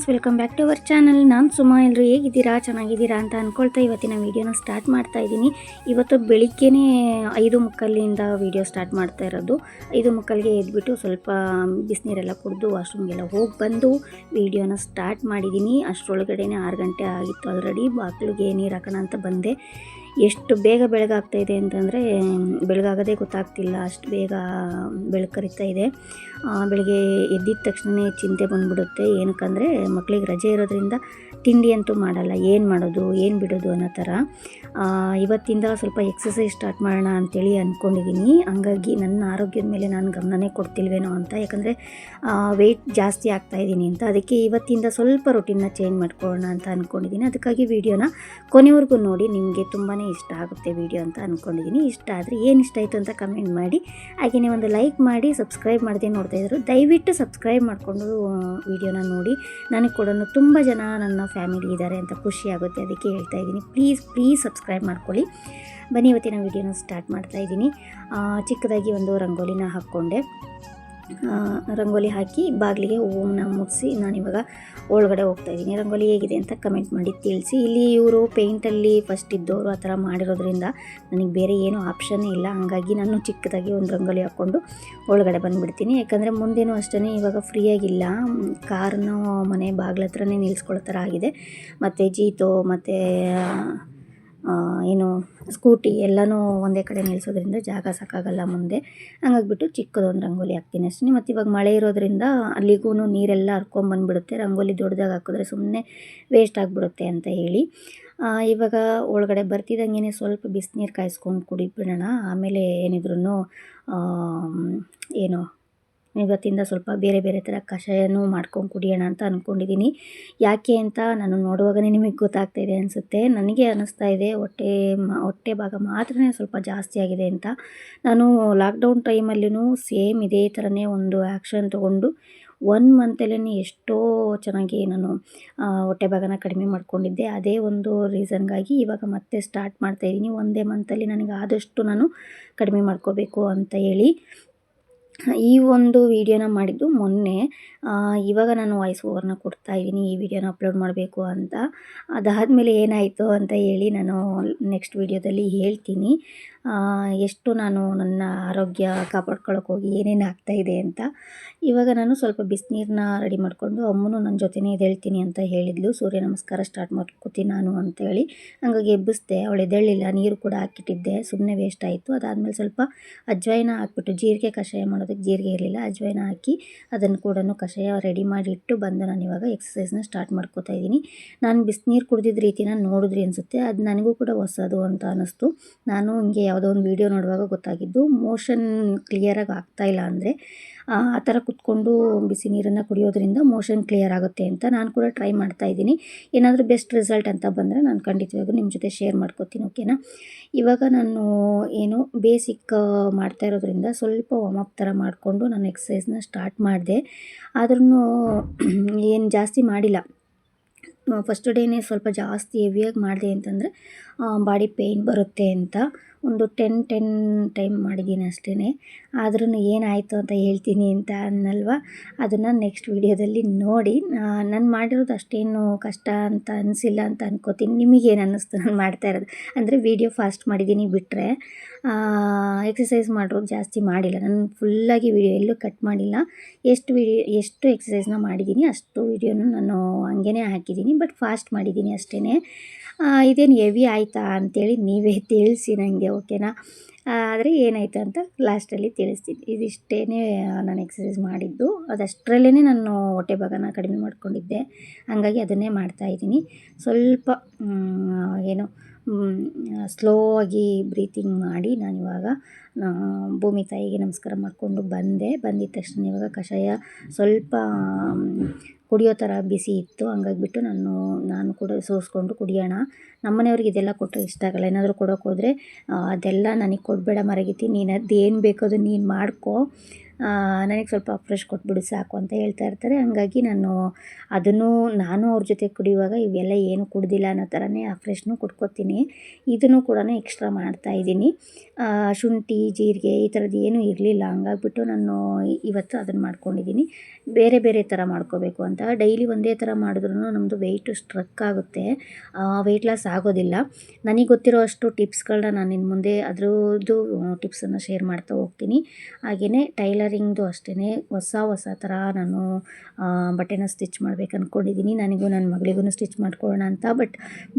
Friends welcome back to our channel ನಾನು ಸುಮಾ ಎಲ್ಲರೂ ಹೇಗಿದ್ದೀರಾ? ಚೆನ್ನಾಗಿದ್ದೀರಾ ಅಂತ ಅಂದ್ಕೊಳ್ತಾ ಇವತ್ತಿನ ವೀಡಿಯೋನ ಸ್ಟಾರ್ಟ್ ಮಾಡ್ತಾ ಇದ್ದೀನಿ. ಇವತ್ತು ಬೆಳಿಗ್ಗೆನೇ ಐದು ಮುಕ್ಕಲ್ಲಿಂದ ವೀಡಿಯೋ ಸ್ಟಾರ್ಟ್ ಮಾಡ್ತಾ ಇರೋದು. ಐದು ಮುಕ್ಕಲ್ಗೆ ಎದ್ಬಿಟ್ಟು ಸ್ವಲ್ಪ ಬಿಸಿನೀರೆಲ್ಲ ಕುಡಿದು ವಾಶ್ರೂಮ್ಗೆಲ್ಲ ಹೋಗಿ ಬಂದು ವೀಡಿಯೋನ ಸ್ಟಾರ್ಟ್ ಮಾಡಿದ್ದೀನಿ. ಅಷ್ಟರೊಳಗಡೆನೇ ಆರು ಗಂಟೆ ಆಗಿತ್ತು ಆಲ್ರೆಡಿ ಬಾಗಿಲಿಗೆ ನೀರು ಹಾಕೋಣ ಅಂತ ಬಂದೆ. ಎಷ್ಟು ಬೇಗ ಬೆಳಗಾಗ್ತಾ ಇದೆ ಅಂತಂದರೆ, ಬೆಳಗಾಗೋದೇ ಗೊತ್ತಾಗ್ತಿಲ್ಲ. ಅಷ್ಟು ಬೇಗ ಬೆಳಕರಿತಾ ಇದೆ. ಬೆಳಗ್ಗೆ ಎದ್ದಿದ ತಕ್ಷಣವೇ ಚಿಂತೆ ಬಂದ್ಬಿಡುತ್ತೆ. ಏನಕ್ಕಂದರೆ ಮಕ್ಕಳಿಗೆ ರಜೆ ಇರೋದ್ರಿಂದ ತಿಂಡಿ ಅಂತೂ ಮಾಡಲ್ಲ. ಏನು ಮಾಡೋದು, ಏನು ಬಿಡೋದು ಅನ್ನೋ ಥರ. ಇವತ್ತಿಂದ ಸ್ವಲ್ಪ ಎಕ್ಸಸೈಸ್ ಸ್ಟಾರ್ಟ್ ಮಾಡೋಣ ಅಂತೇಳಿ ಅಂದ್ಕೊಂಡಿದ್ದೀನಿ ಹಂಗಾಗಿ ನನ್ನ ಆರೋಗ್ಯದ ಮೇಲೆ ನಾನು ಗಮನನೇ ಕೊಡ್ತಿಲ್ವೇನೋ ಅಂತ. ಯಾಕಂದರೆ ವೆಯ್ಟ್ ಜಾಸ್ತಿ ಆಗ್ತಾ ಇದ್ದೀನಿ ಅಂತ. ಅದಕ್ಕೆ ಇವತ್ತಿಂದ ಸ್ವಲ್ಪ ರೊಟೀನ್ನ ಚೇಂಜ್ ಮಾಡ್ಕೊಳ್ಳೋಣ ಅಂತ ಅಂದ್ಕೊಂಡಿದ್ದೀನಿ ಅದಕ್ಕಾಗಿ ವೀಡಿಯೋನ ಕೊನೆವರೆಗೂ ನೋಡಿ. ನಿಮಗೆ ತುಂಬಾ ಇಷ್ಟ ಆಗುತ್ತೆ ವಿಡಿಯೋ ಅಂತ ಅಂದ್ಕೊಂಡಿದ್ದೀನಿ ಇಷ್ಟ ಆದರೆ ಏನು ಇಷ್ಟ ಆಯಿತು ಅಂತ ಕಮೆಂಟ್ ಮಾಡಿ. ಹಾಗೆಯೇ ಒಂದು ಲೈಕ್ ಮಾಡಿ ಸಬ್ಸ್ಕ್ರೈಬ್ ಮಾಡಿದೆ ನೋಡ್ತಾ ಇದ್ರು. ದಯವಿಟ್ಟು ಸಬ್ಸ್ಕ್ರೈಬ್ ಮಾಡಿಕೊಂಡು ವಿಡಿಯೋನ ನೋಡಿ. ನನಗೆ ಕೂಡ ತುಂಬ ಜನ ನನ್ನ ಫ್ಯಾಮಿಲಿ ಇದ್ದಾರೆ ಅಂತ ಖುಷಿ ಆಗುತ್ತೆ ಅದಕ್ಕೆ ಹೇಳ್ತಾ ಇದ್ದೀನಿ. ಪ್ಲೀಸ್ ಪ್ಲೀಸ್ ಸಬ್ಸ್ಕ್ರೈಬ್ ಮಾಡ್ಕೊಳ್ಳಿ. ಬನ್ನಿ, ಇವತ್ತಿನ ವಿಡಿಯೋನ ಸ್ಟಾರ್ಟ್ ಮಾಡ್ತಾ ಇದ್ದೀನಿ. ಚಿಕ್ಕದಾಗಿ ಒಂದು ರಂಗೋಲಿನ ಹಾಕ್ಕೊಂಡೆ. ರಂಗೋಲಿ ಹಾಕಿ ಬಾಗಿಲಿಗೆ ಹೂವನ್ನ ಮುಗಿಸಿ ನಾನಿವಾಗ ಒಳಗಡೆ ಹೋಗ್ತಾ ಇದ್ದೀನಿ. ರಂಗೋಲಿ ಹೇಗಿದೆ ಅಂತ ಕಮೆಂಟ್ ಮಾಡಿ ತಿಳಿಸಿ. ಇಲ್ಲಿ ಇವರು ಪೇಂಟಲ್ಲಿ ಫಸ್ಟ್ ಇದ್ದವರು ಆ ಥರ ಮಾಡಿರೋದ್ರಿಂದ ನನಗೆ ಬೇರೆ ಏನೂ ಆಪ್ಷನ್ನೇ ಇಲ್ಲ. ಹಾಗಾಗಿ ನಾನು ಚಿಕ್ಕದಾಗಿ ಒಂದು ರಂಗೋಲಿ ಹಾಕ್ಕೊಂಡು ಒಳಗಡೆ ಬಂದುಬಿಡ್ತೀನಿ. ಯಾಕಂದರೆ ಮುಂದೇನು ಅಷ್ಟೇ ಇವಾಗ ಫ್ರೀಯಾಗಿಲ್ಲ ಕಾರ್ನು ಮನೆ ಬಾಗಿಲ ಹತ್ರನೇ ನಿಲ್ಲಿಸ್ಕೊಳ್ಳೋ ಥರ ಆಗಿದೆ. ಮತ್ತು ಜೀತೋ, ಮತ್ತು ಏನು ಸ್ಕೂಟಿ ಎಲ್ಲನೂ ಒಂದೇ ಕಡೆ ನಿಲ್ಲಿಸೋದ್ರಿಂದ ಜಾಗ ಸಾಕಾಗಲ್ಲ ಮುಂದೆ. ಹಂಗಾಗ್ಬಿಟ್ಟು ಚಿಕ್ಕದೊಂದು ರಂಗೋಲಿ ಹಾಕ್ತೀನಿ ಅಷ್ಟೇ. ಮತ್ತು ಇವಾಗ ಮಳೆ ಇರೋದ್ರಿಂದ ಅಲ್ಲಿಗೂ ನೀರೆಲ್ಲ ಹರ್ಕೊಂಬಂದ್ಬಿಡುತ್ತೆ ರಂಗೋಲಿ ದೊಡ್ಡದಾಗಿ ಹಾಕಿದ್ರೆ ಸುಮ್ಮನೆ ವೇಸ್ಟ್ ಆಗಿಬಿಡುತ್ತೆ ಅಂತ ಹೇಳಿ. ಇವಾಗ ಒಳಗಡೆ ಬರ್ತಿದ್ದಂಗೆ ಸ್ವಲ್ಪ ಬಿಸಿನೀರು ಕಾಯಿಸ್ಕೊಂಡು ಕುಡಿಬಿಡೋಣ. ಆಮೇಲೆ ಏನಿದ್ರು ಏನು ಇವತ್ತಿಂದ ಸ್ವಲ್ಪ ಬೇರೆ ಬೇರೆ ಥರ ಕಷಾಯನೂ ಮಾಡ್ಕೊಂಡು ಕುಡಿಯೋಣ ಅಂತ ಅಂದ್ಕೊಂಡಿದ್ದೀನಿ ಯಾಕೆ ಅಂತ ನಾನು ನೋಡುವಾಗಲೇ ನಿಮಗೆ ಗೊತ್ತಾಗ್ತಾ ಇದೆ ಅನಿಸುತ್ತೆ. ನನಗೆ ಅನ್ನಿಸ್ತಾ ಇದೆ ಹೊಟ್ಟೆ ಹೊಟ್ಟೆ ಭಾಗ ಮಾತ್ರನೇ ಸ್ವಲ್ಪ ಜಾಸ್ತಿ ಆಗಿದೆ ಅಂತ. ನಾನು ಲಾಕ್ಡೌನ್ ಟೈಮಲ್ಲಿಯೂ ಸೇಮ್ ಇದೇ ಥರನೇ ಒಂದು ಆ್ಯಕ್ಷನ್ ತೊಗೊಂಡು ಒನ್ ಮಂತಲ್ಲೇ ಎಷ್ಟೋ ಚೆನ್ನಾಗಿ ನಾನು ಹೊಟ್ಟೆ ಭಾಗನ ಕಡಿಮೆ ಮಾಡ್ಕೊಂಡಿದ್ದೆ. ಅದೇ ಒಂದು ರೀಸನ್ಗಾಗಿ ಇವಾಗ ಮತ್ತೆ ಸ್ಟಾರ್ಟ್ ಮಾಡ್ತಾಯಿದ್ದೀನಿ ಒಂದೇ ಮಂತಲ್ಲಿ ನನಗೆ ಆದಷ್ಟು ನಾನು ಕಡಿಮೆ ಮಾಡ್ಕೋಬೇಕು ಅಂತ ಹೇಳಿ. ಈ ಒಂದು ವಿಡಿಯೋನ ಮಾಡಿದ್ದು ಮೊನ್ನೆ. ಇವಾಗ ನಾನು ವಾಯ್ಸ್ ಓವರ್ನ ಕೊಡ್ತಾ ಇದ್ದೀನಿ, ಈ ವಿಡಿಯೋನ ಅಪ್ಲೋಡ್ ಮಾಡಬೇಕು ಅಂತ. ಅದಾದಮೇಲೆ ಏನಾಯಿತು ಅಂತ ಹೇಳಿ ನಾನು ನೆಕ್ಸ್ಟ್ ವಿಡಿಯೋದಲ್ಲಿ ಹೇಳ್ತೀನಿ. ಎಷ್ಟು ನಾನು ನನ್ನ ಆರೋಗ್ಯ ಕಾಪಾಡ್ಕೊಳ್ಳೋಕೆ ಹೋಗಿ ಏನೇನು ಆಗ್ತಾಯಿದೆ ಅಂತ. ಇವಾಗ ನಾನು ಸ್ವಲ್ಪ ಬಿಸಿನೀರನ್ನ ರೆಡಿ ಮಾಡಿಕೊಂಡು ಅಮ್ಮನು ನನ್ನ ಜೊತೆನೇ ಎದ್ದೇಳ್ತೀನಿ ಅಂತ ಹೇಳಿದ್ಲು. ಸೂರ್ಯ ನಮಸ್ಕಾರ ಸ್ಟಾರ್ಟ್ ಮಾಡ್ಕೋತೀನಿ ನಾನು ಅಂತೇಳಿ ಹಂಗಾಗಿ ಎಬ್ಬಿಸ್ದೆ, ಅವಳು ಎದ್ದೇಳಿಲ್ಲ ನೀರು ಕೂಡ ಹಾಕಿಟ್ಟಿದ್ದೆ ಸುಮ್ಮನೆ ವೇಸ್ಟ್ ಆಯಿತು. ಅದಾದಮೇಲೆ ಸ್ವಲ್ಪ ಅಜ್ವಾಯಿನ ಹಾಕ್ಬಿಟ್ಟು, ಜೀರಿಗೆ ಕಷಾಯ ಮಾಡೋದಕ್ಕೆ ಜೀರಿಗೆ ಇರಲಿಲ್ಲ, ಅಜ್ವಾಯಿನ ಹಾಕಿ ಅದನ್ನು ಕೂಡ ರೆಡಿ ಮಾಡಿ ಇಟ್ಟು ಬಂದು ನಾನು ಇವಾಗ ಎಕ್ಸಸೈಸ್ನ ಸ್ಟಾರ್ಟ್ ಮಾಡ್ಕೋತಾ ಇದ್ದೀನಿ. ನಾನು ಬಿಸಿನೀರು ಕುಡ್ದಿದ್ದ ರೀತಿನ ನೋಡಿದ್ರಿ ಅನಿಸುತ್ತೆ. ಅದು ನನಗೂ ಕೂಡ ಹೊಸದು ಅಂತ ಅನ್ನಿಸ್ತು ನಾನು ಹಿಂಗೆ ಯಾವುದೋ ಒಂದು ವೀಡಿಯೋ ನೋಡುವಾಗ ಗೊತ್ತಾಗಿದ್ದು ಮೋಷನ್ ಕ್ಲಿಯರಾಗಿ ಆಗ್ತಾ ಇಲ್ಲ ಅಂದರೆ ಆ ಥರ ಕುತ್ಕೊಂಡು ಬಿಸಿ ನೀರನ್ನು ಕುಡಿಯೋದ್ರಿಂದ ಮೋಷನ್ ಕ್ಲಿಯರ್ ಆಗುತ್ತೆ ಅಂತ ನಾನು ಕೂಡ ಟ್ರೈ ಮಾಡ್ತಾ ಇದ್ದೀನಿ. ಏನಾದರೂ ಬೆಸ್ಟ್ ರಿಸಲ್ಟ್ ಅಂತ ಬಂದರೆ ನಾನು ಖಂಡಿತವಾಗೂ ನಿಮ್ಮ ಜೊತೆ ಶೇರ್ ಮಾಡ್ಕೋತೀನಿ, ಓಕೆನಾ? ಇವಾಗ ನಾನು ಏನು ಬೇಸಿಕ್ ಮಾಡ್ತಾ ಇರೋದ್ರಿಂದ ಸ್ವಲ್ಪ ವಾಮಪ್ ಥರ ಮಾಡಿಕೊಂಡು ನಾನು ಎಕ್ಸಸೈಸ್ನ ಸ್ಟಾರ್ಟ್ ಮಾಡಿದೆ. ಆದ್ರೂ ಏನು ಜಾಸ್ತಿ ಮಾಡಿಲ್ಲ. ಫಸ್ಟ್ ಡೇನೇ ಸ್ವಲ್ಪ ಜಾಸ್ತಿ ಹೆವಿಯಾಗಿ ಮಾಡಿದೆ ಅಂತಂದರೆ ಬಾಡಿ ಪೇಯ್ನ್ ಬರುತ್ತೆ ಅಂತ. ಒಂದು ಟೆನ್ ಟೆನ್ ಟೈಮ್ ಮಾಡಿದ್ದೀನಿ ಅಷ್ಟೇ ಆದ್ರೂ ಏನಾಯಿತು ಅಂತ ಹೇಳ್ತೀನಿ ಅಂತ ಅನ್ನಲ್ವ? ಅದನ್ನು ನೆಕ್ಸ್ಟ್ ವೀಡಿಯೋದಲ್ಲಿ ನೋಡಿ. ನಾನು ಮಾಡಿರೋದು ಅಷ್ಟೇನು ಕಷ್ಟ ಅಂತ ಅನಿಸಿಲ್ಲ ಅಂತ ಅನ್ಕೋತೀನಿ. ನಿಮಗೇನು ಅನ್ನಿಸ್ತು ನಾನು ಮಾಡ್ತಾ ಇರೋದು? ಅಂದರೆ ವೀಡಿಯೋ ಫಾಸ್ಟ್ ಮಾಡಿದ್ದೀನಿ ಬಿಟ್ಟರೆ ಎಕ್ಸಸೈಸ್ ಮಾಡಿರೋದು ಜಾಸ್ತಿ ಮಾಡಿಲ್ಲ. ನಾನು ಫುಲ್ಲಾಗಿ ವೀಡಿಯೋ ಎಲ್ಲೂ ಕಟ್ ಮಾಡಿಲ್ಲ. ಎಷ್ಟು ವಿಡಿಯೋ, ಎಷ್ಟು ಎಕ್ಸಸೈಸ್ನ ಮಾಡಿದ್ದೀನಿ ಅಷ್ಟು ವಿಡಿಯೋನ ನಾನು ಹಂಗೇ ಹಾಕಿದ್ದೀನಿ. ಬಟ್ ಫಾಸ್ಟ್ ಮಾಡಿದ್ದೀನಿ ಅಷ್ಟೇ ಇದೇನು ಹೆವಿ ಆಯಿತಾ ಅಂತೇಳಿ ನೀವೇ ತಿಳಿಸಿ ನನಗೆ ಓಕೆನಾ ಆದರೆ ಏನಾಯಿತು ಅಂತ ಲಾಸ್ಟಲ್ಲಿ ತಿಳಿಸ್ತೀನಿ. ಇದಿಷ್ಟೇ ನಾನು ಎಕ್ಸಸೈಸ್ ಮಾಡಿದ್ದು. ಅದಷ್ಟರಲ್ಲೇ ನಾನು ಹೊಟ್ಟೆ ಭಾಗನ ಕಡಿಮೆ ಮಾಡಿಕೊಂಡಿದ್ದೆ. ಹಾಗಾಗಿ ಅದನ್ನೇ ಮಾಡ್ತಾಯಿದ್ದೀನಿ ಸ್ವಲ್ಪ ಏನು ಸ್ಲೋ ಆಗಿ ಬ್ರೀತಿಂಗ್ ಮಾಡಿ ನಾನು ಇವಾಗ ಭೂಮಿ ತಾಯಿಗೆ ನಮಸ್ಕಾರ ಮಾಡಿಕೊಂಡು ಬಂದೆ. ಬಂದಿದ್ದ ತಕ್ಷಣ ಇವಾಗ ಕಷಾಯ ಸ್ವಲ್ಪ ಕುಡಿಯೋ ಥರ ಬಿಸಿ ಇತ್ತು. ಹಂಗಾಗ್ಬಿಟ್ಟು ನಾನು ನಾನು ಕೂಡ ಸೋಸ್ಕೊಂಡು ಕುಡಿಯೋಣ. ನಮ್ಮನೆಯವ್ರಿಗೆ ಇದೆಲ್ಲ ಕೊಟ್ಟರೆ ಇಷ್ಟ ಆಗಲ್ಲ. ಏನಾದರೂ ಕೊಡೋಕ್ಕೋದ್ರೆ ಅದೆಲ್ಲ ನನಗೆ ಕೊಡಬೇಡ ಮರಗಿತಿ. ನೀನು ಅದು ಏನು ಬೇಕೋ ಅದು ನೀನು ಮಾಡ್ಕೋ. ನನಗೆ ಸ್ವಲ್ಪ ಫ್ರೆಶ್ ಕೊಟ್ಬಿಡು ಸಾಕು ಅಂತ ಹೇಳ್ತಾ ಇರ್ತಾರೆ. ಹಾಗಾಗಿ ನಾನು ಅದನ್ನು ನಾನು ಅವ್ರ ಜೊತೆ ಕುಡಿಯುವಾಗ ಇವೆಲ್ಲ ಏನು ಕುಡ್ದಿಲ್ಲ ಅನ್ನೋ ಥರನೇ ಆ ಫ್ರೆಶ್ನು ಕುಡ್ಕೊತೀನಿ. ಇದನ್ನು ಕೂಡ ಎಕ್ಸ್ಟ್ರಾ ಮಾಡ್ತಾ ಇದ್ದೀನಿ. ಶುಂಠಿ, ಜೀರಿಗೆ ಈ ಥರದ್ದು ಏನೂ ಇರಲಿಲ್ಲ. ಹಂಗಾಗ್ಬಿಟ್ಟು ನಾನು ಇವತ್ತು ಅದನ್ನು ಮಾಡ್ಕೊಂಡಿದ್ದೀನಿ. ಬೇರೆ ಬೇರೆ ಥರ ಮಾಡ್ಕೋಬೇಕು ಅಂತ. ಡೈಲಿ ಒಂದೇ ಥರ ಮಾಡಿದ್ರೂ ನಮ್ಮದು ವೆಯ್ಟು ಸ್ಟ್ರಕ್ ಆಗುತ್ತೆ. ವೆಯ್ಟ್ ಲಾಸ್ ಆಗೋದಿಲ್ಲ. ನನಗೆ ಗೊತ್ತಿರೋ ಅಷ್ಟು ಟಿಪ್ಸ್ಗಳನ್ನ ನಾನು ಇನ್ನು ಮುಂದೆ ಅದರದ್ದು ಟಿಪ್ಸನ್ನು ಶೇರ್ ಮಾಡ್ತಾ ಹೋಗ್ತೀನಿ. ಹಾಗೆಯೇ ಟೈಲರಿಂಗ್ದು ಅಷ್ಟೇ ಹೊಸ ಹೊಸ ಥರ ನಾನು ಬಟ್ಟೆನ ಸ್ಟಿಚ್ ಮಾಡ್ಬೇಕು ಅಂದ್ಕೊಂಡಿದ್ದೀನಿ ನನಗೂ ನನ್ನ ಮಗಳಿಗೂ ಸ್ಟಿಚ್ ಮಾಡ್ಕೊಳ್ಳೋಣ ಅಂತ. ಬಟ್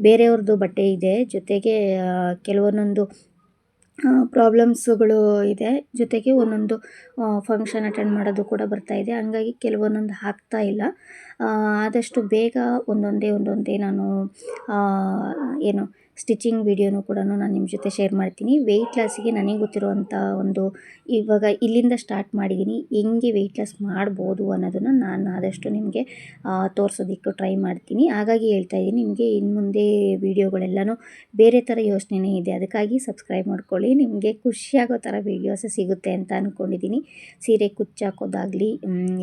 ಬೇರೆಯವ್ರದ್ದು ಬಟ್ಟೆ ಇದೆ. ಜೊತೆಗೆ ಕೆಲವೊಂದೊಂದು ಪ್ರಾಬ್ಲಮ್ಸುಗಳು ಇದೆ. ಜೊತೆಗೆ ಒಂದೊಂದು ಫಂಕ್ಷನ್ ಅಟೆಂಡ್ ಮಾಡೋದು ಕೂಡ ಬರ್ತಾ ಇದೆ. ಹಂಗಾಗಿ ಕೆಲವೊಂದೊಂದು ಹಾಕ್ತಾ ಇಲ್ಲ. ಆದಷ್ಟು ಬೇಗ ಒಂದೊಂದೇ ಒಂದೊಂದೇ ನಾನು ಏನು ಸ್ಟಿಚಿಂಗ್ ವಿಡಿಯೋನೂ ಕೂಡ ನಾನು ನಿಮ್ಮ ಜೊತೆ ಶೇರ್ ಮಾಡ್ತೀನಿ. ವೆಯ್ಟ್ ಲಾಸಿಗೆ ನನಗೆ ಗೊತ್ತಿರುವಂಥ ಒಂದು ಇವಾಗ ಇಲ್ಲಿಂದ ಸ್ಟಾರ್ಟ್ ಮಾಡಿದ್ದೀನಿ ಹೆಂಗೆ ವೆಯ್ಟ್ ಲಾಸ್ ಮಾಡ್ಬೋದು ಅನ್ನೋದನ್ನು ನಾನು ಆದಷ್ಟು ನಿಮಗೆ ತೋರಿಸೋದಕ್ಕೆ ಟ್ರೈ ಮಾಡ್ತೀನಿ. ಹಾಗಾಗಿ ಹೇಳ್ತಾ ಇದ್ದೀನಿ, ನಿಮಗೆ ಇನ್ನು ಮುಂದೆ ವೀಡಿಯೋಗಳೆಲ್ಲನೂ ಬೇರೆ ಥರ ಯೋಚನೆನೇ ಇದೆ. ಅದಕ್ಕಾಗಿ ಸಬ್ಸ್ಕ್ರೈಬ್ ಮಾಡ್ಕೊಳ್ಳಿ. ನಿಮಗೆ ಖುಷಿಯಾಗೋ ಥರ ವೀಡಿಯೋಸ್ ಸಿಗುತ್ತೆ ಅಂತ ಅಂದ್ಕೊಂಡಿದ್ದೀನಿ ಸೀರೆ ಕುಚ್ಚಾಕೋದಾಗಲಿ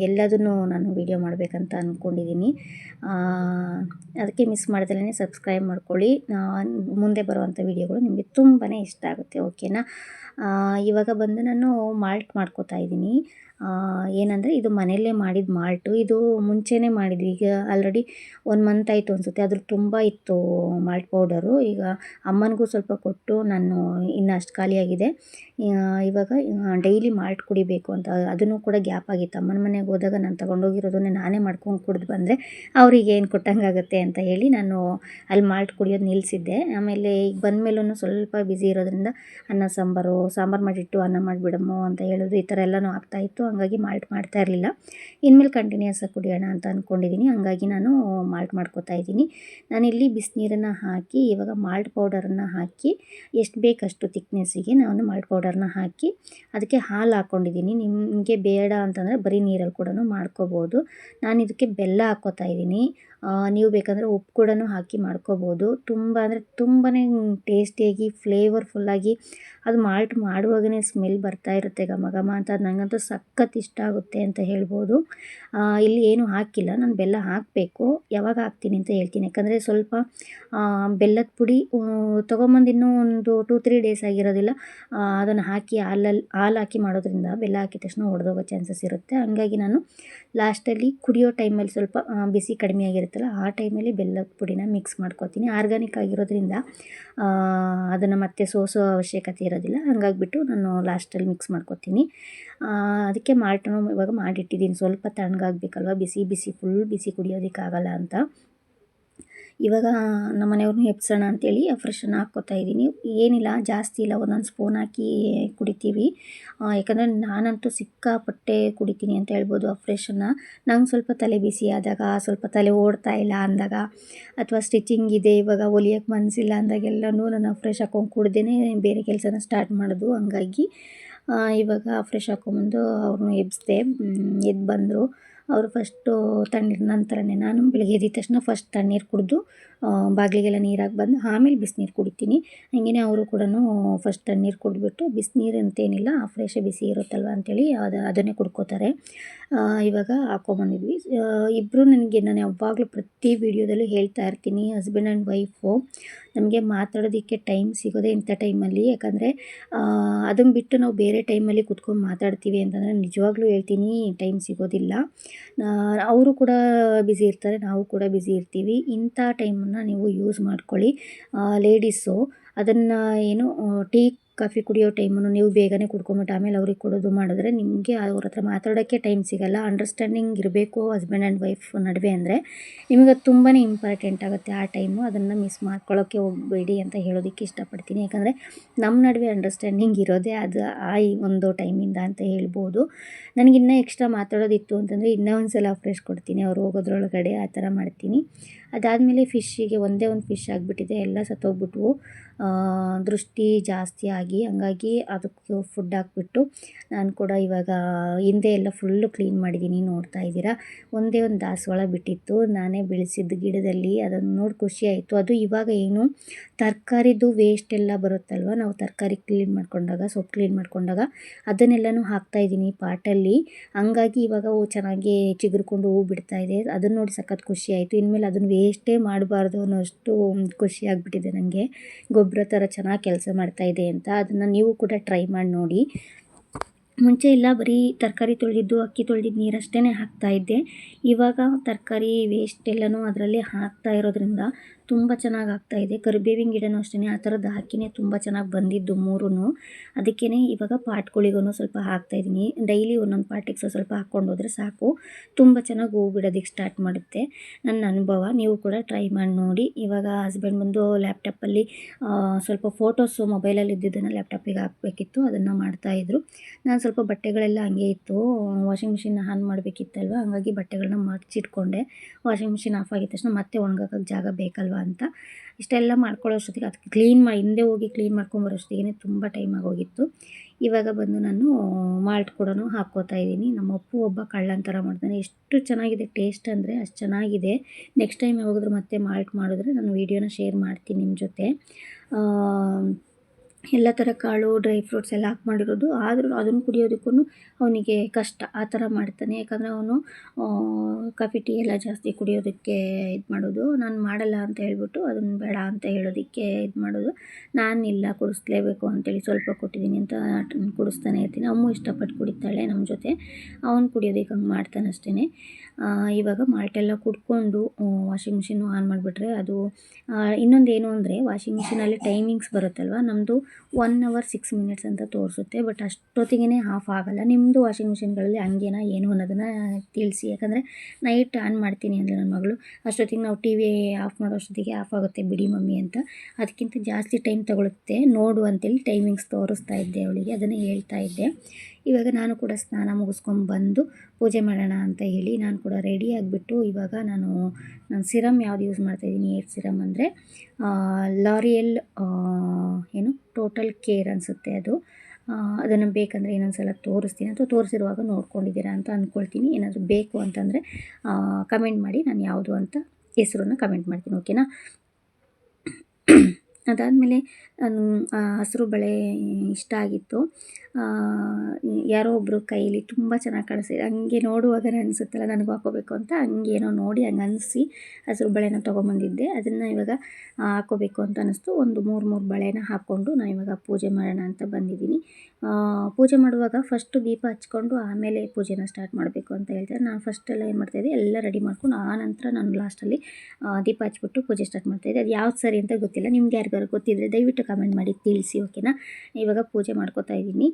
ಎಲ್ಲದನ್ನು ನಾನು ವೀಡಿಯೋ ಮಾಡಬೇಕಂತ ಅಂದ್ಕೊಂಡಿದ್ದೀನಿ ಅದಕ್ಕೆ ಮಿಸ್ ಮಾಡ್ದಲೇ ಸಬ್ಸ್ಕ್ರೈಬ್ ಮಾಡ್ಕೊಳ್ಳಿ. ಮುಂದೆ ಬರುವಂಥ ವಿಡಿಯೋಗಳು ನಿಮಗೆ ತುಂಬಾ ಇಷ್ಟ ಆಗುತ್ತೆ ಓಕೆನಾ ಇವಾಗ ಬಂದು ನಾನು ಮಾಲ್ಟ್ ಮಾಡ್ಕೋತಾ ಇದ್ದೀನಿ. ಏನಂದರೆ ಇದು ಮನೆಯಲ್ಲೇ ಮಾಡಿದ ಮಾಲ್ಟು ಇದು ಮುಂಚೆನೇ ಮಾಡಿದ್ವಿ. ಈಗ ಆಲ್ರೆಡಿ ಒಂದು ಮಂತ್ ಆಯಿತು ಅನಿಸುತ್ತೆ. ಅದ್ರ ತುಂಬ ಇತ್ತು ಮಾಲ್ಟ್ ಪೌಡರು ಈಗ ಅಮ್ಮನಿಗೂ ಸ್ವಲ್ಪ ಕೊಟ್ಟು ನಾನು ಇನ್ನು ಅಷ್ಟು ಖಾಲಿಯಾಗಿದೆ ಇವಾಗ ಡೈಲಿ ಮಾಲ್ಟ್ ಕುಡಿಬೇಕು ಅಂತ. ಅದನ್ನು ಕೂಡ ಗ್ಯಾಪ್ ಆಗಿತ್ತು. ಅಮ್ಮನ ಮನೆಗೆ ಹೋದಾಗ ನಾನು ತೊಗೊಂಡೋಗಿರೋದನ್ನೇ ನಾನೇ ಮಾಡ್ಕೊಂಡು ಕುಡಿದು ಬಂದರೆ ಅವ್ರಿಗೆ ಏನು ಕೊಟ್ಟಂಗಾಗುತ್ತೆ ಅಂತ ಹೇಳಿ ನಾನು ಅಲ್ಲಿ ಮಾಲ್ಟ್ ಕುಡಿಯೋದು ನಿಲ್ಲಿಸಿದ್ದೆ ಆಮೇಲೆ ಈಗ ಬಂದಮೇಲೂ ಸ್ವಲ್ಪ ಬ್ಯುಸಿ ಇರೋದ್ರಿಂದ ಅನ್ನ, ಸಾಂಬಾರು ಸಾಂಬಾರು ಮಾಡಿಟ್ಟು ಅನ್ನ ಮಾಡಿಬಿಡಮ್ಮು ಅಂತ ಹೇಳೋದು ಈ ಥರ ಎಲ್ಲನೂ ಆಗ್ತಾಯಿತ್ತು ಹಂಗಾಗಿ ಮಾಲ್ಟ್ ಮಾಡ್ತಾ ಇರಲಿಲ್ಲ. ಇನ್ಮೇಲೆ ಕಂಟಿನ್ಯೂಸ್ ಆಗಿ ಕುಡಿಯೋಣ ಅಂತ ಅಂದ್ಕೊಂಡಿದ್ದೀನಿ ಹಂಗಾಗಿ ನಾನು ಮಾಲ್ಟ್ ಮಾಡ್ಕೋತಾ ಇದ್ದೀನಿ. ನಾನಿಲ್ಲಿ ಬಿಸಿನೀರನ್ನು ಹಾಕಿ, ಇವಾಗ ಮಾಲ್ಟ್ ಪೌಡರನ್ನು ಹಾಕಿ, ಎಷ್ಟು ಬೇಕಷ್ಟು ತಿಕ್ನೆಸ್ಸಿಗೆ ನಾನು ಮಾಲ್ಟ್ ಪೌಡರ್ನ ಹಾಕಿ, ಅದಕ್ಕೆ ಹಾಲು ಹಾಕ್ಕೊಂಡಿದ್ದೀನಿ ನಿಮಗೆ ಬೇಡ ಅಂತಂದರೆ ಬರೀ ನೀರಲ್ಲಿ ಕೂಡ ಮಾಡ್ಕೋಬೋದು. ನಾನು ಇದಕ್ಕೆ ಬೆಲ್ಲ ಹಾಕ್ಕೋತಾ ಇದ್ದೀನಿ. ನೀವು ಬೇಕಂದರೆ ಉಪ್ಪು ಕೂಡ ಹಾಕಿ ಮಾಡ್ಕೋಬೋದು. ತುಂಬ ಅಂದರೆ ತುಂಬಾ ಟೇಸ್ಟಿಯಾಗಿ ಫ್ಲೇವರ್ಫುಲ್ಲಾಗಿ ಅದು ಮಾಲ್ಟ್ ಮಾಡುವಾಗಲೇ ಸ್ಮೆಲ್ ಬರ್ತಾ ಇರುತ್ತೆ ಘಮ ಘಮ ಅಂತ. ನನಗಂತೂ ಸಖತ್ ಇಷ್ಟ ಆಗುತ್ತೆ ಅಂತ ಹೇಳ್ಬೋದು. ಇಲ್ಲಿ ಏನೂ ಹಾಕಿಲ್ಲ. ನಾನು ಬೆಲ್ಲ ಹಾಕಬೇಕು. ಯಾವಾಗ ಹಾಕ್ತೀನಿ ಅಂತ ಹೇಳ್ತೀನಿ. ಯಾಕಂದರೆ ಸ್ವಲ್ಪ ಬೆಲ್ಲದ ಪುಡಿ ತೊಗೊಂಬಂದು ಇನ್ನೂ ಒಂದು ಟೂ ತ್ರೀ ಡೇಸ್ ಆಗಿರೋದಿಲ್ಲ. ಅದನ್ನು ಹಾಕಿ ಹಾಲಲ್ಲಿ ಹಾಲು ಹಾಕಿ ಮಾಡೋದ್ರಿಂದ ಬೆಲ್ಲ ಹಾಕಿದ ತಕ್ಷಣ ಒಡೆದೋಗೋ ಚಾನ್ಸಸ್ ಇರುತ್ತೆ. ಹಂಗಾಗಿ ನಾನು ಲಾಸ್ಟಲ್ಲಿ ಕುಡಿಯೋ ಟೈಮಲ್ಲಿ ಸ್ವಲ್ಪ ಬಿಸಿ ಕಡಿಮೆ ಆಗಿರುತ್ತಲ್ಲ ಆ ಟೈಮಲ್ಲಿ ಬೆಲ್ಲದ ಪುಡಿನ ಮಿಕ್ಸ್ ಮಾಡ್ಕೋತೀನಿ. ಆರ್ಗ್ಯಾನಿಕ್ ಆಗಿರೋದ್ರಿಂದ ಅದನ್ನು ಮತ್ತೆ ಸೋಸೋ ಅವಶ್ಯಕತೆ ಇರೋದಿಲ್ಲ. ಹಂಗಾಗಿಬಿಟ್ಟು ನಾನು ಲಾಸ್ಟಲ್ಲಿ ಮಿಕ್ಸ್ ಮಾಡ್ಕೋತೀನಿ. ಅದಕ್ಕೆ ಮಾಲ್ಟನ್ನು ಇವಾಗ ಮಾಡಿಟ್ಟಿದ್ದೀನಿ. ಸ್ವಲ್ಪ ತಣ್ಣಗಾಗಬೇಕಲ್ವ? ಬಿಸಿ ಬಿಸಿ ಫುಲ್ ಬಿಸಿ ಕುಡಿಯೋದಕ್ಕಾಗಲ್ಲ ಅಂತ. ಇವಾಗ ನಮ್ಮ ಮನೆಯವ್ರನ್ನೂ ಎಬ್ಸೋಣ ಅಂತೇಳಿ ಫ್ರೆಶನ್ನ ಹಾಕ್ಕೋತಾ ಇದ್ದೀನಿ. ಏನಿಲ್ಲ, ಜಾಸ್ತಿ ಇಲ್ಲ. ಒಂದೊಂದು ಸ್ಪೂನ್ ಹಾಕಿ ಕುಡಿತೀವಿ. ಯಾಕಂದರೆ ನಾನಂತೂ ಸಿಕ್ಕಾಪಟ್ಟೆ ಕುಡಿತೀನಿ ಅಂತ ಹೇಳ್ಬೋದು ಆ ಫ್ರೆಶನ್ನು ನಂಗೆ ಸ್ವಲ್ಪ ತಲೆ ಬಿಸಿ ಆದಾಗ, ಸ್ವಲ್ಪ ತಲೆ ಓಡ್ತಾ ಇಲ್ಲ ಅಂದಾಗ, ಅಥವಾ ಸ್ಟಿಚಿಂಗ್ ಇದೆ, ಇವಾಗ ಹೊಲಿಯೋಕ್ಕೆ ಮನಸ್ಸಿಲ್ಲ ಅಂದಾಗೆಲ್ಲನೂ ನಾನು ಫ್ರೆಶ್ ಹಾಕೊಂಡು ಕುಡ್ದೇ ಬೇರೆ ಕೆಲಸನ ಸ್ಟಾರ್ಟ್ ಮಾಡೋದು. ಹಂಗಾಗಿ ಇವಾಗ ಫ್ರೆಶ್ ಹಾಕೊಂಬಂದು ಅವ್ರನ್ನೂ ಎಬ್ಸ್ದೆ ಎದ್ದು ಬಂದರು. ಅವರು ಫಸ್ಟು ತಣ್ಣೀರು ನಂತರನೇ ನಾನು ಬೆಳಗ್ಗೆ ಎದ್ದ ತಕ್ಷಣ ಫಸ್ಟ್ ತಣ್ಣೀರು ಕುಡಿದು ಬಾಗಿಲಿಗೆಲ್ಲ ನೀರಾಗಿ ಬಂದು ಆಮೇಲೆ ಬಿಸಿನೀರು ಕುಡಿತೀನಿ. ಹಾಗೆಯೇ ಅವರು ಕೂಡ ಫಸ್ಟ್ ತಣ್ಣೀರು ಕುಡಿದ್ಬಿಟ್ಟು ಬಿಸಿನೀರು ಅಂತೇನಿಲ್ಲ ಫ್ರೆಶ್ ಬಿಸಿ ಇರುತ್ತಲ್ವ ಅಂಥೇಳಿ ಅದು, ಅದನ್ನೇ ಕುಡ್ಕೋತಾರೆ. ಇವಾಗ ಹಾಕ್ಕೊಂಬಂದಿದ್ವಿ ಇಬ್ಬರು ನನಗೆ ನಾನು ಯಾವಾಗಲೂ ಪ್ರತಿ ವೀಡಿಯೋದಲ್ಲೂ ಹೇಳ್ತಾ ಇರ್ತೀನಿ ಹಸ್ಬೆಂಡ್ ಆ್ಯಂಡ್ ವೈಫು ನಮಗೆ ಮಾತಾಡೋದಕ್ಕೆ ಟೈಮ್ ಸಿಗೋದೇ ಇಂಥ ಟೈಮಲ್ಲಿ. ಯಾಕಂದರೆ ಅದನ್ನು ಬಿಟ್ಟು ನಾವು ಬೇರೆ ಟೈಮಲ್ಲಿ ಕುತ್ಕೊಂಡು ಮಾತಾಡ್ತೀವಿ ಅಂತಂದರೆ ನಿಜವಾಗ್ಲೂ ಹೇಳ್ತೀನಿ, ಟೈಮ್ ಸಿಗೋದಿಲ್ಲ. ಅವರು ಕೂಡ ಬ್ಯುಸಿ ಇರ್ತಾರೆ, ನಾವು ಕೂಡ ಬ್ಯುಸಿ ಇರ್ತೀವಿ. ಇಂಥ ಟೈಮನ್ನು ನೀವು ಯೂಸ್ ಮಾಡ್ಕೊಳ್ಳಿ. ಲೇಡೀಸು, ಅದನ್ನು ಏನು, ಟೀ ಕಾಫಿ ಕುಡಿಯೋ ಟೈಮನ್ನು ನೀವು ಬೇಗನೆ ಕುಡ್ಕೊಂಬಿಟ್ಟು ಆಮೇಲೆ ಅವ್ರಿಗೆ ಕೊಡೋದು ಮಾಡಿದ್ರೆ ನಿಮಗೆ ಅವ್ರ ಹತ್ರ ಮಾತಾಡೋಕ್ಕೆ ಟೈಮ್ ಸಿಗೋಲ್ಲ. ಅಂಡರ್ಸ್ಟ್ಯಾಂಡಿಂಗ್ ಇರಬೇಕು ಹಸ್ಬೆಂಡ್ ಆ್ಯಂಡ್ ವೈಫ್ ನಡುವೆ ಅಂದರೆ. ನಿಮಗೆ ಅದು ತುಂಬಾ ಇಂಪಾರ್ಟೆಂಟ್ ಆಗುತ್ತೆ ಆ ಟೈಮು ಅದನ್ನು ಮಿಸ್ ಮಾಡ್ಕೊಳ್ಳೋಕ್ಕೆ ಹೋಗಬೇಡಿ ಅಂತ ಹೇಳೋದಕ್ಕೆ ಇಷ್ಟಪಡ್ತೀನಿ. ಯಾಕಂದರೆ ನಮ್ಮ ನಡುವೆ ಅಂಡರ್ಸ್ಟ್ಯಾಂಡಿಂಗ್ ಇರೋದೇ ಅದು ಆ ಒಂದು ಟೈಮಿಂದ ಅಂತ ಹೇಳ್ಬೋದು. ನನಗಿನ್ನೂ ಎಕ್ಸ್ಟ್ರಾ ಮಾತಾಡೋದಿತ್ತು ಅಂತಂದರೆ ಇನ್ನೂ ಒಂದು ಸಲ ಫ್ರೆಶ್ ಕೊಡ್ತೀನಿ. ಅವ್ರು ಹೋಗೋದ್ರೊಳಗಡೆ ಆ ಥರ ಮಾಡ್ತೀನಿ. ಅದಾದಮೇಲೆ ಫಿಶ್ಶಿಗೆ ಒಂದೇ ಒಂದು ಫಿಶ್ ಆಗಿಬಿಟ್ಟಿದೆ. ಎಲ್ಲ ಸತ್ತೋಗ್ಬಿಟ್ವು. ದೃಷ್ಟಿ ಜಾಸ್ತಿ ಆಗಿ, ಹಂಗಾಗಿ ಅದಕ್ಕೆ ಫುಡ್ ಹಾಕ್ಬಿಟ್ಟು ನಾನು ಕೂಡ ಇವಾಗ ಹಿಂದೆ ಎಲ್ಲ ಫುಲ್ಲು ಕ್ಲೀನ್ ಮಾಡಿದ್ದೀನಿ ನೋಡ್ತಾ ಇದ್ದೀರಾ. ಒಂದೇ ಒಂದು ದಾಸವಾಳ ಬಿಟ್ಟಿತ್ತು. ನಾನೇ ಬೆಳೆಸಿದ್ದ ಗಿಡದಲ್ಲಿ ಅದನ್ನು ನೋಡಿ ಖುಷಿ ಆಯಿತು. ಅದು ಇವಾಗ ಏನು, ತರಕಾರಿದು ವೇಸ್ಟ್ ಎಲ್ಲ ಬರುತ್ತಲ್ವ? ನಾವು ತರಕಾರಿ ಕ್ಲೀನ್ ಮಾಡ್ಕೊಂಡಾಗ, ಸೊಪ್ಪು ಕ್ಲೀನ್ ಮಾಡ್ಕೊಂಡಾಗ ಅದನ್ನೆಲ್ಲನೂ ಹಾಕ್ತಾ ಇದ್ದೀನಿ ಪಾಟಲ್ಲಿ. ಹಂಗಾಗಿ ಇವಾಗ ಹೂ ಚೆನ್ನಾಗಿ ಚಿಗುರ್ಕೊಂಡು ಹೂ ಇದೆ. ಅದನ್ನು ನೋಡಿ ಸಖತ್ ಖುಷಿ ಆಯಿತು. ಇನ್ಮೇಲೆ ಅದನ್ನು ವೇಸ್ಟೇ ಮಾಡಬಾರ್ದು ಅನ್ನೋಷ್ಟು ಖುಷಿ ಆಗಿಬಿಟ್ಟಿದೆ ನನಗೆ ಗೊಬ್ಬರ ಥರ ಚೆನ್ನಾಗಿ ಕೆಲಸ ಮಾಡ್ತಾ ಇದೆ ಅಂತ ಅದನ್ನು ನೀವು ಕೂಡ ಟ್ರೈ ಮಾಡಿ ನೋಡಿ. ಮುಂಚೆ ಎಲ್ಲ ಬರೀ ತರಕಾರಿ ತೊಳೆದಿದ್ದು, ಅಕ್ಕಿ ತೊಳೆದಿದ್ದು ನೀರಷ್ಟೇ ಹಾಕ್ತಾಯಿದ್ದೆ ಇವಾಗ ತರಕಾರಿ ವೇಸ್ಟ್ ಎಲ್ಲನೂ ಅದರಲ್ಲಿ ಹಾಕ್ತಾ ಇರೋದ್ರಿಂದ ತುಂಬ ಚೆನ್ನಾಗಿ ಆಗ್ತಾಯಿದೆ ಕರಿಬೇವಿನ ಗಿಡನೂ ಅಷ್ಟೇ ಆ ಥರದ್ದು ಹಾಕಿನೇ ತುಂಬ ಚೆನ್ನಾಗಿ ಬಂದಿದ್ದು ಮೂರೂ ಅದಕ್ಕೇ ಇವಾಗ ಪಾಟ್ಗಳಿಗೂ ಸ್ವಲ್ಪ ಹಾಕ್ತಾಯಿದ್ದೀನಿ ಡೈಲಿ ಒಂದೊಂದು ಪಾಟಿಗೆ ಸ್ವಲ್ಪ ಸ್ವಲ್ಪ ಹಾಕ್ಕೊಂಡು ಹೋದರೆ ಸಾಕು. ತುಂಬ ಚೆನ್ನಾಗಿ ಹೂ ಬಿಡೋದಕ್ಕೆ ಸ್ಟಾರ್ಟ್ ಮಾಡುತ್ತೆ. ನನ್ನ ಅನುಭವ, ನೀವು ಕೂಡ ಟ್ರೈ ಮಾಡಿ ನೋಡಿ. ಇವಾಗ ಹಸ್ಬೆಂಡ್ ಬಂದು ಲ್ಯಾಪ್ಟಾಪಲ್ಲಿ ಸ್ವಲ್ಪ ಫೋಟೋಸು ಮೊಬೈಲಲ್ಲಿ ಇದ್ದಿದ್ದನ್ನು ಲ್ಯಾಪ್ಟಾಪಿಗೆ ಹಾಕಬೇಕಿತ್ತು. ಅದನ್ನು ಮಾಡ್ತಾಯಿದ್ರು ನಾನು ಸ್ವಲ್ಪ ಬಟ್ಟೆಗಳೆಲ್ಲ ಹಂಗೆ ಇತ್ತು. ವಾಷಿಂಗ್ ಮಿಷಿನ್ ಆನ್ ಮಾಡಬೇಕಿತ್ತಲ್ವ? ಹಂಗಾಗಿ ಬಟ್ಟೆಗಳನ್ನ ಮಡಚಿಟ್ಕೊಂಡೆ ವಾಷಿಂಗ್ ಮಿಷಿನ್ ಆಫ್ ಆಗಿದ ತಕ್ಷಣ ಮತ್ತೆ ಒಣಗಾಕಕ್ಕೆ ಜಾಗ ಬೇಕಲ್ವ? ಅಂತ. ಇಷ್ಟೆಲ್ಲ ಮಾಡ್ಕೊಳ್ಳೋಷ್ಟೊತ್ತಿಗೆ ಅದಕ್ಕೆ ಕ್ಲೀನ್ ಮಾಡಿ ಹಿಂದೆ ಹೋಗಿ ಕ್ಲೀನ್ ಮಾಡ್ಕೊಂಬರೋಷ್ಟೊತ್ತಿಗೆ ತುಂಬ ಟೈಮ್ ಆಗೋಗಿತ್ತು. ಇವಾಗ ಬಂದು ನಾನು ಮಾಲ್ಟ್ ಕೂಡ ಹಾಕ್ಕೋತಾ ಇದ್ದೀನಿ. ನಮ್ಮ ಅಪ್ಪು ಒಬ್ಬ ಕಳ್ಳನ ಥರ ಮಾಡ್ತಾನೆ. ಎಷ್ಟು ಚೆನ್ನಾಗಿದೆ ಟೇಸ್ಟ್ ಅಂದರೆ ಅಷ್ಟು ಚೆನ್ನಾಗಿದೆ. ನೆಕ್ಸ್ಟ್ ಟೈಮ್ ಯಾವಾಗಾದ್ರೂ ಮತ್ತೆ ಮಾಲ್ಟ್ ಮಾಡಿದ್ರೆ ನಾನು ವೀಡಿಯೋನ ಶೇರ್ ಮಾಡ್ತೀನಿ ನಿಮ್ಮ ಜೊತೆ. ಎಲ್ಲ ಥರ ಕಾಳು ಡ್ರೈ ಫ್ರೂಟ್ಸ್ ಎಲ್ಲ ಹಾಕಿ ಮಾಡಿರೋದು. ಆದರೂ ಅದನ್ನು ಕುಡಿಯೋದಕ್ಕೂ ಅವನಿಗೆ ಕಷ್ಟ. ಆ ಥರ ಮಾಡ್ತಾನೆ. ಯಾಕಂದರೆ ಅವನು ಕಾಫಿ ಟೀ ಎಲ್ಲ ಜಾಸ್ತಿ ಕುಡಿಯೋದಕ್ಕೆ ಇದು ಮಾಡೋದು. ನಾನು ಮಾಡಲ್ಲ ಅಂತ ಹೇಳ್ಬಿಟ್ಟು ಅದನ್ನು ಬೇಡ ಅಂತ ಹೇಳೋದಕ್ಕೆ ಇದು ಮಾಡೋದು. ನಾನು ಇಲ್ಲ, ಕುಡಿಸ್ಲೇಬೇಕು ಅಂತೇಳಿ ಸ್ವಲ್ಪ ಕೊಟ್ಟಿದ್ದೀನಿ ಅಂತ ಕುಡಿಸ್ತಾನೆ ಇರ್ತೀನಿ. ಅಮ್ಮು ಇಷ್ಟಪಟ್ಟು ಕುಡಿತಾಳೆ ನಮ್ಮ ಜೊತೆ. ಅವನು ಕುಡಿಯೋದಕ್ಕೆ ಹಂಗೆ ಮಾಡ್ತಾನೆ ಅಷ್ಟೇ ಇವಾಗ ಮಾಲ್ಟೆಲ್ಲ ಕುಡ್ಕೊಂಡು ವಾಷಿಂಗ್ ಮಿಷಿನ್ನು ಆನ್ ಮಾಡಿಬಿಟ್ರೆ ಅದು ಇನ್ನೊಂದು ಏನು ಅಂದರೆ ವಾಷಿಂಗ್ ಮಿಷಿನಲ್ಲಿ ಟೈಮಿಂಗ್ಸ್ ಬರುತ್ತಲ್ವ? ನಮ್ಮದು ಒನ್ ಅವರ್ ಸಿಕ್ಸ್ ಮಿನಿಟ್ಸ್ ಅಂತ ತೋರಿಸುತ್ತೆ ಬಟ್ ಅಷ್ಟೊತ್ತಿಗೆ ಆಫ್ ಆಗಲ್ಲ. ನಿಮ್ಮದು ವಾಷಿಂಗ್ ಮಿಷಿನ್ಗಳಲ್ಲಿ ಹಂಗೇನಾ, ಏನು ಅನ್ನೋದನ್ನು ತಿಳಿಸಿ. ಯಾಕಂದರೆ ನೈಟ್ ಆನ್ ಮಾಡ್ತೀನಿ ಅಂದರೆ ನನ್ನ ಮಗಳು. ಅಷ್ಟೊತ್ತಿಗೆ ನಾವು ಟಿ ವಿ ಆಫ್ ಮಾಡೋ ಅಷ್ಟೊತ್ತಿಗೆ ಆಫ್ ಆಗುತ್ತೆ ಬಿಡಿ ಮಮ್ಮಿ ಅಂತ. ಅದಕ್ಕಿಂತ ಜಾಸ್ತಿ ಟೈಮ್ ತಗೊಳುತ್ತೆ. ನೋಡು ಅಂತೇಳಿ ಟೈಮಿಂಗ್ಸ್ ತೋರಿಸ್ತಾ ಇದ್ದೆ ಅವಳಿಗೆ. ಅದನ್ನು ಹೇಳ್ತಾ ಇದ್ದೆ. ಇವಾಗ ನಾನು ಕೂಡ ಸ್ನಾನ ಮುಗಿಸ್ಕೊಂಡು ಬಂದು ಪೂಜೆ ಮಾಡೋಣ ಅಂತ ಹೇಳಿ ನಾನು ಕೂಡ ರೆಡಿ ಆಗಿಬಿಟ್ಟು ಇವಾಗ ನಾನು ನಾನು ಸಿರಮ್ ಯಾವ್ದು ಯೂಸ್ ಮಾಡ್ತಾಯಿದ್ದೀನಿ ಏರ್ ಸಿರಮ್ ಅಂದರೆ ಲಾರಿಯಲ್ ಏನು ಟೋಟಲ್ ಕೇರ್ ಅನಿಸುತ್ತೆ ಅದು. ಅದನ್ನು ಬೇಕಂದರೆ ಇನ್ನೊಂದು ಸಲ ತೋರಿಸ್ತೀನಿ. ಅಥವಾ ತೋರಿಸಿರುವಾಗ ನೋಡ್ಕೊಂಡಿದ್ದೀರಾ ಅಂತ ಅಂದ್ಕೊಳ್ತೀನಿ ಏನಾದರೂ ಬೇಕು ಅಂತಂದರೆ ಕಮೆಂಟ್ ಮಾಡಿ. ನಾನು ಯಾವುದು ಅಂತ ಹೆಸರನ್ನು ಕಮೆಂಟ್ ಮಾಡ್ತೀನಿ ಓಕೆನಾ ಅದಾದಮೇಲೆ ಹಸಿರು ಬಳೆ ಇಷ್ಟ ಆಗಿತ್ತು. ಯಾರೋ ಒಬ್ಬರು ಕೈಯಲ್ಲಿ ತುಂಬ ಚೆನ್ನಾಗಿ ಕಾಣಿಸ್ತಿದೆ ಹಂಗೆ ನೋಡುವಾಗಲೇ ಅನಿಸುತ್ತಲ್ಲ ನನಗೂ ಹಾಕೋಬೇಕು ಅಂತ. ಹಂಗೇನೋ ನೋಡಿ ಹಂಗೆ ಅನಿಸಿ ಹಸಿರು ಬಳೆನ ತೊಗೊಂಬಂದಿದ್ದೆ. ಅದನ್ನು ಇವಾಗ ಹಾಕೋಬೇಕು ಅಂತ ಅನ್ನಿಸ್ತು ಒಂದು ಮೂರು ಮೂರು ಬಳೆನ ಹಾಕ್ಕೊಂಡು ನಾನು ಇವಾಗ ಪೂಜೆ ಮಾಡೋಣ ಅಂತ ಬಂದಿದ್ದೀನಿ. ಪೂಜೆ ಮಾಡುವಾಗ ಫಸ್ಟು ದೀಪ ಹಚ್ಕೊಂಡು ಆಮೇಲೆ ಪೂಜೆನ ಸ್ಟಾರ್ಟ್ ಮಾಡಬೇಕು ಅಂತ ಹೇಳ್ತಾರೆ. ನಾನು ಫಸ್ಟೆಲ್ಲ ಏನು ಮಾಡ್ತಾಯಿದ್ದೆ ಎಲ್ಲ ರೆಡಿ ಮಾಡ್ಕೊಂಡು ಆ ನಂತರ ನಾನು ಲಾಸ್ಟಲ್ಲಿ ದೀಪ ಹಚ್ಬಿಟ್ಟು ಪೂಜೆ ಸ್ಟಾರ್ಟ್ ಮಾಡ್ತಾಯಿದ್ದೆ ಅದು ಯಾವ್ದು ಸರಿ ಅಂತ ಗೊತ್ತಿಲ್ಲ. ನಿಮ್ಗೆ ಯಾರಿಗಾರು ಗೊತ್ತಿದ್ದರೆ ದಯವಿಟ್ಟು ಕಮೆಂಟ್ ಮಾಡಿ, ತಿಳಿಸಿ ಓಕೆನಾ ಇವಾಗ ಪೂಜೆ ಮಾಡ್ಕೋತಾ ಇದ್ದೀನಿ.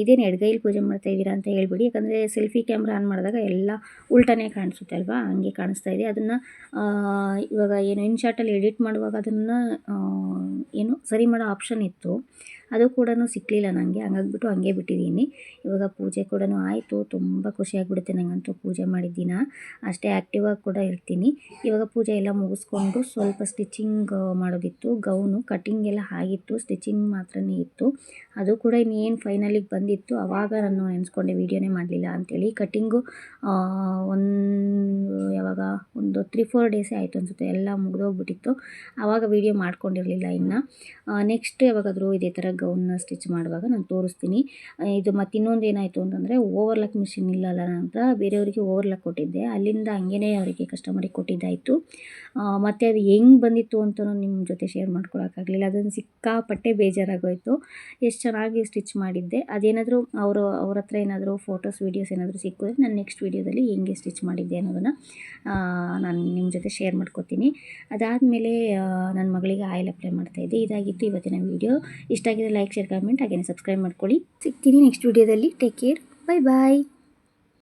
ಇದೇನು ಎಡಗೈಲಿ ಪೂಜೆ ಮಾಡ್ತಾ ಇದ್ದೀರಾ ಅಂತ ಹೇಳ್ಬಿಡಿ. ಯಾಕಂದರೆ ಸೆಲ್ಫಿ ಕ್ಯಾಮ್ರಾ ಆನ್ ಮಾಡಿದಾಗ ಎಲ್ಲ ಉಲ್ಟನೇ ಕಾಣಿಸುತ್ತೆ ಅಲ್ವಾ? ಹಂಗೆ ಕಾಣಿಸ್ತಾ ಇದೆ. ಅದನ್ನು ಇವಾಗ ಏನು ಇನ್ಶಾರ್ಟಲ್ಲಿ ಎಡಿಟ್ ಮಾಡುವಾಗ ಅದನ್ನು ಏನು ಸರಿ ಮಾಡೋ ಆಪ್ಷನ್ ಇತ್ತು. ಅದು ಕೂಡ ಸಿಕ್ಕಲಿಲ್ಲ ನನಗೆ ಹಂಗಾಗ್ಬಿಟ್ಟು ಹಂಗೆ ಬಿಟ್ಟಿದ್ದೀನಿ. ಇವಾಗ ಪೂಜೆ ಕೂಡ ಆಯಿತು. ತುಂಬ ಖುಷಿಯಾಗಿಬಿಡುತ್ತೆ ನನಗಂತೂ ಪೂಜೆ ಮಾಡಿದ ದಿನ. ಅಷ್ಟೇ ಆ್ಯಕ್ಟಿವಾಗಿ ಕೂಡ ಇರ್ತೀನಿ. ಇವಾಗ ಪೂಜೆ ಎಲ್ಲ ಮುಗಿಸ್ಕೊಂಡು ಸ್ವಲ್ಪ ಸ್ಟಿಚಿಂಗ್ ಮಾಡೋದಿತ್ತು. ಗೌನು ಕಟಿಂಗ್ ಎಲ್ಲ ಆಗಿತ್ತು. ಸ್ಟಿಚಿಂಗ್ ಮಾತ್ರನೇ ಇತ್ತು. ಅದು ಕೂಡ ಇನ್ನೇನು ಫೈನಲಿಗೆ ಬಂದಿತ್ತು. ಆವಾಗ ನಾನು ನೆನೆಸ್ಕೊಂಡೆ ವೀಡಿಯೋನೇ ಮಾಡಲಿಲ್ಲ ಅಂಥೇಳಿ ಕಟಿಂಗು ಒಂದು, ಯಾವಾಗ, ಒಂದು ತ್ರೀ ಫೋರ್ ಡೇಸೇ ಆಯಿತು ಅನಿಸುತ್ತೆ. ಎಲ್ಲ ಮುಗಿದೋಗ್ಬಿಟ್ಟಿತ್ತು. ಆವಾಗ ವೀಡಿಯೋ ಮಾಡ್ಕೊಂಡಿರಲಿಲ್ಲ ಇನ್ನು. ನೆಕ್ಸ್ಟ್ ಯಾವಾಗಾದರೂ ಇದೇ ಥರ ಗೌನ್ನ ಸ್ಟಿಚ್ ಮಾಡುವಾಗ ನಾನು ತೋರಿಸ್ತೀನಿ. ಇದು ಮತ್ತು ಇನ್ನೊಂದು ಏನಾಯಿತು ಅಂತಂದರೆ ಓವರ್ಲಾಕ್ ಮಿಷಿನ್ ಇಲ್ಲಲ್ಲ ಅಂತ ಬೇರೆಯವರಿಗೆ ಓವರ್ಲಾಕ್ ಕೊಟ್ಟಿದ್ದೆ. ಅಲ್ಲಿಂದ ಹಂಗೇ ಅವರಿಗೆ ಕಸ್ಟಮರಿಗೆ ಕೊಟ್ಟಿದ್ದಾಯಿತು. ಮತ್ತು ಅದು ಹೆಂಗೆ ಬಂದಿತ್ತು ಅಂತಲೂ ನಿಮ್ಮ ಜೊತೆ ಶೇರ್ ಮಾಡ್ಕೊಳಕ್ಕಾಗಲಿಲ್ಲ. ಅದನ್ನು ಸಿಕ್ಕಾಪಟ್ಟೆ ಬೇಜಾರಾಗೋಯಿತು. ಎಷ್ಟು ಚೆನ್ನಾಗಿ ಸ್ಟಿಚ್ ಮಾಡಿದ್ದೆ. ಅದೇನಾದರೂ ಅವರು, ಅವ್ರ ಹತ್ರ ಏನಾದರೂ ಫೋಟೋಸ್ ವೀಡಿಯೋಸ್ ಏನಾದರೂ ಸಿಕ್ಕಿದ್ರೆ ನಾನು ನೆಕ್ಸ್ಟ್ ವೀಡಿಯೋದಲ್ಲಿ ಹೆಂಗೆ ಸ್ಟಿಚ್ ಮಾಡಿದ್ದೆ ಅನ್ನೋದನ್ನು ನಾನು ನಿಮ್ಮ ಜೊತೆ ಶೇರ್ ಮಾಡ್ಕೋತೀನಿ. ಅದಾದಮೇಲೆ ನನ್ನ ಮಗಳಿಗೆ ಆಯಿಲ್ ಅಪ್ಲೈ ಮಾಡ್ತಾಯಿದ್ದೆ ಇದಾಗಿತ್ತು ಇವತ್ತಿನ ವೀಡಿಯೋ ಇಷ್ಟ ಆಗಿದೆ ಲೈಕ್ ಶೇರ್ ಕಮೆಂಟ್ ಹಾಗೆಯೇ ಸಬ್ಸ್ಕ್ರೈಬ್ ಮಾಡ್ಕೊಳ್ಳಿ. ಸಿಗ್ತೀನಿ ನೆಕ್ಸ್ಟ್ ವೀಡಿಯೋದಲ್ಲಿ ಟೇಕ್ ಕೇರ್ ಬೈ ಬಾಯ್